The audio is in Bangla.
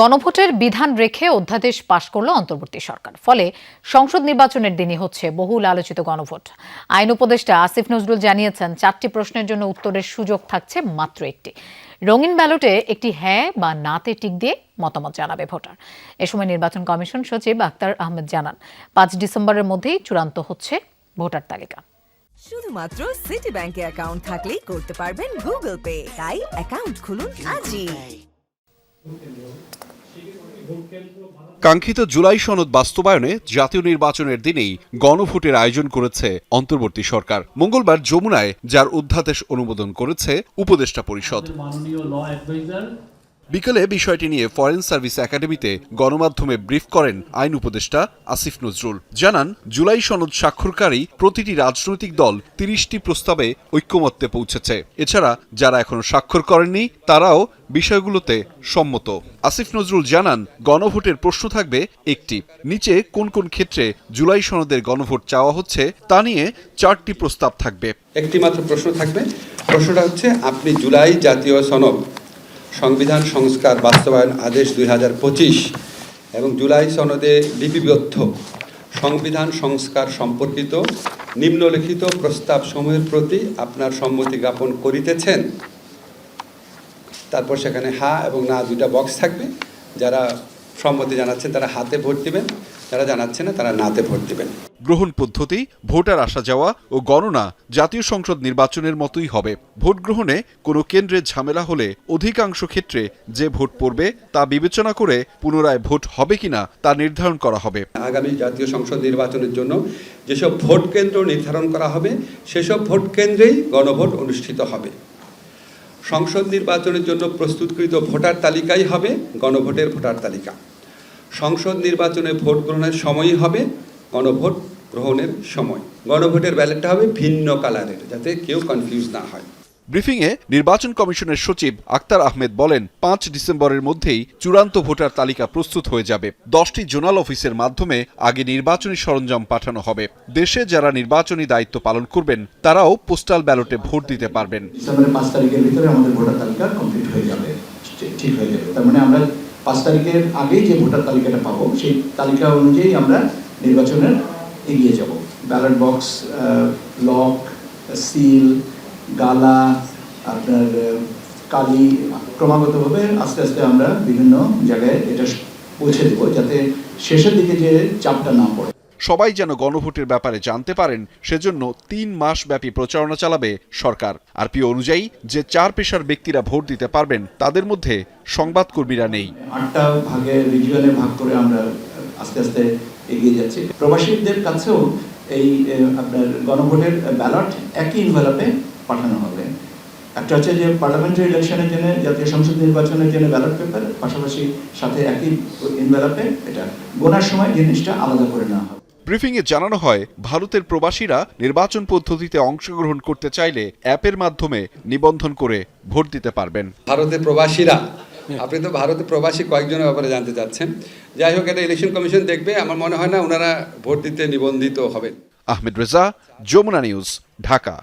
গণভোটের বিধান রেখে অধ্যাদেশ পাশ করল অন্তর্বর্তী সরকার। ফলে সংসদ নির্বাচনের দিনই হচ্ছে বহুল আলোচিত গণভোট। আইন উপদেষ্টা আসিফ নজরুল জানিয়েছেন, চারটি প্রশ্নের জন্য উত্তরের সুযোগ থাকছে মাত্র একটি। রঙিন ব্যালটে একটি হ্যাঁ বা নাতে টিক দিয়ে মতামত জানাবে ভোটার। এ সময় নির্বাচন কমিশন সচিব আক্তার আহমেদ জানান, পাঁচ ডিসেম্বরের মধ্যেই চূড়ান্ত হচ্ছে ভোটার তালিকা। শুধুমাত্র সিটি ব্যাংকে অ্যাকাউন্ট থাকলেই করতে পারবেন গুগল পে তাই অ্যাকাউন্ট খুলুন আজই। কাঙ্ক্ষিত জুলাই সনদ বাস্তবায়নে জাতীয় নির্বাচনের দিনেই গণভোটের আয়োজন করেছে অন্তর্বর্তী সরকার। মঙ্গলবার যমুনায়, যার অধ্যাদেশ অনুমোদন করেছে উপদেষ্টা পরিষদ। বিকেলে বিষয়টি নিয়ে ফরেন সার্ভিস একাডেমিতে গণমাধ্যমে ব্রিফ করেন আইন উপদেষ্টা আসিফ নজরুল। জানান, জুলাই সনদ স্বাক্ষরকারী প্রতিটি রাজনৈতিক দল তিরিশটি প্রস্তাবে ঐক্যমত্যে পৌঁছেছে। এছাড়া, যারা এখনও স্বাক্ষর করেননি, তারাও বিষয়গুলোতে সম্মত। আসিফ নজরুল জানান, গণভোটের প্রশ্ন থাকবে একটি, নিচে কোন কোন ক্ষেত্রে জুলাই সনদের গণভোট চাওয়া হচ্ছে তা নিয়ে চারটি প্রস্তাব থাকবে। একটি মাত্র প্রশ্ন থাকবে। প্রশ্নটা হচ্ছে, আপনি জুলাই জাতীয় সনদ সংবিধান সংস্কার বাস্তবায়ন আদেশ দুই হাজার পঁচিশ এবং জুলাই সনদে লিপিবদ্ধ। সংবিধান সংস্কার সম্পর্কিত নিম্নলিখিত প্রস্তাব সমূহের প্রতি আপনার সম্মতি জ্ঞাপন করিতেছেন। তারপর সেখানে হা এবং না দুইটা বক্স থাকবে। যারা সম্মতি জানাচ্ছেন তারা হাতে ভোট দিবেন। যারা জানাচ্ছেন না তারা নাতে ভোট দিবেন। গ্রহণ পদ্ধতি ভোটার আসা যাওয়া ও গণনা জাতীয় সংসদ নির্বাচনের মতোই হবে। ভোট গ্রহণে কোনো কেন্দ্রে ঝামেলা হলে অধিকাংশ ক্ষেত্রে যে ভোট পড়বে তা বিবেচনা করে পুনরায় ভোট হবে কিনা তা নির্ধারণ করা হবে। আগামী জাতীয় সংসদ নির্বাচনের জন্য যেসব ভোট কেন্দ্র নির্ধারণ করা হবে সেসব ভোট কেন্দ্রেই গণভোট অনুষ্ঠিত হবে। সংসদ নির্বাচনের জন্য প্রস্তুতকৃত ভোটার তালিকাই হবে গণভোটের ভোটার তালিকা। সংসদ নির্বাচনে ভোট গ্রহণের সময়ই হবে গণভোট গ্রহণের সময়। গণভোটের ব্যালেটটা হবে ভিন্ন কালারের যাতে কেউ কনফিউজ না হয়। ব্রিফিংয়ে নির্বাচন কমিশনের সচিব আক্তার আহমেদ বলেন পাঁচ ডিসেম্বরের মধ্যেই চূড়ান্ত ভোটার তালিকা প্রস্তুত হয়ে যাবে। দশটি জোনাল অফিসের মাধ্যমে আগে নির্বাচনী সরঞ্জাম পাঠানো হবে। দেশে যারা নির্বাচনী দায়িত্ব পালন করবেন তারাও পোস্টাল ব্যালটে ভোট দিতে পারবেন। ডিসেম্বরের পাঁচ তারিখের ভিতরে আমাদের ভোটার তালিকা কমপ্লিট হয়ে যাবে ঠিক- ঠিক হয়ে যাবে। তার মানে আমরা পাঁচ তারিখের আগেই যে ভোটার তালিকাটা পাবো, সেই তালিকা অনুযায়ী আমরা নির্বাচনের এগিয়ে যাব। ব্যালট বক্স লক, সিল, গালা, আপনার কালি, ক্রমাগতভাবে আস্তে আস্তে আমরা বিভিন্ন জায়গায় এটা পৌঁছে দেবো, যাতে শেষের দিকে যে চাপটা না পড়ে। সবাই যেন গণভোটের ব্যাপারে জানতে পারেন, সেজন্য তিন মাস ব্যাপী প্রচারণা চালাবে সরকার। আরপিও অনুযায়ী, যে চার পেশার ব্যক্তিরা ভোট দিতে পারবেন, তাদের মধ্যে সংবাদকর্মীরা নেই। আটটা ভাগে রিজিয়নে ভাগ করে আমরা আস্তে আস্তে এগিয়ে যাচ্ছি। প্রবাসীদের কাছেও এই আপনার গণভোটের ব্যালট একই ইনভেলপে পাঠানো হবে। একটা হচ্ছে যে পার্লামেন্টারি ইলেকশনের জন্য, জাতীয় সংসদ নির্বাচনের জন্য ব্যালট পেপার পাশাপাশি সাথে একই ইনভেলপে এটা গোনার সময় জিনিসটা আলাদা করে নেওয়া হবে। ব্রিফিংয়ে জানানো হয় ভারতের প্রবাসীরা নির্বাচন পদ্ধতিতে অংশগ্রহণ করতে চাইলে অ্যাপের মাধ্যমে নিবন্ধন করে ভোট দিতে পারবেন। ভারতের প্রবাসীরা আপনি তো ভারতের প্রবাসী কয়েকজনের ব্যাপারে জানতে চাচ্ছেন। যাই হোক এটা ইলেকশন কমিশন দেখবে। আমার মনে হয় না ওনারা ভোট দিতে নিবন্ধিত হবেন। আহমেদ রেজা যমুনা নিউজ ঢাকা।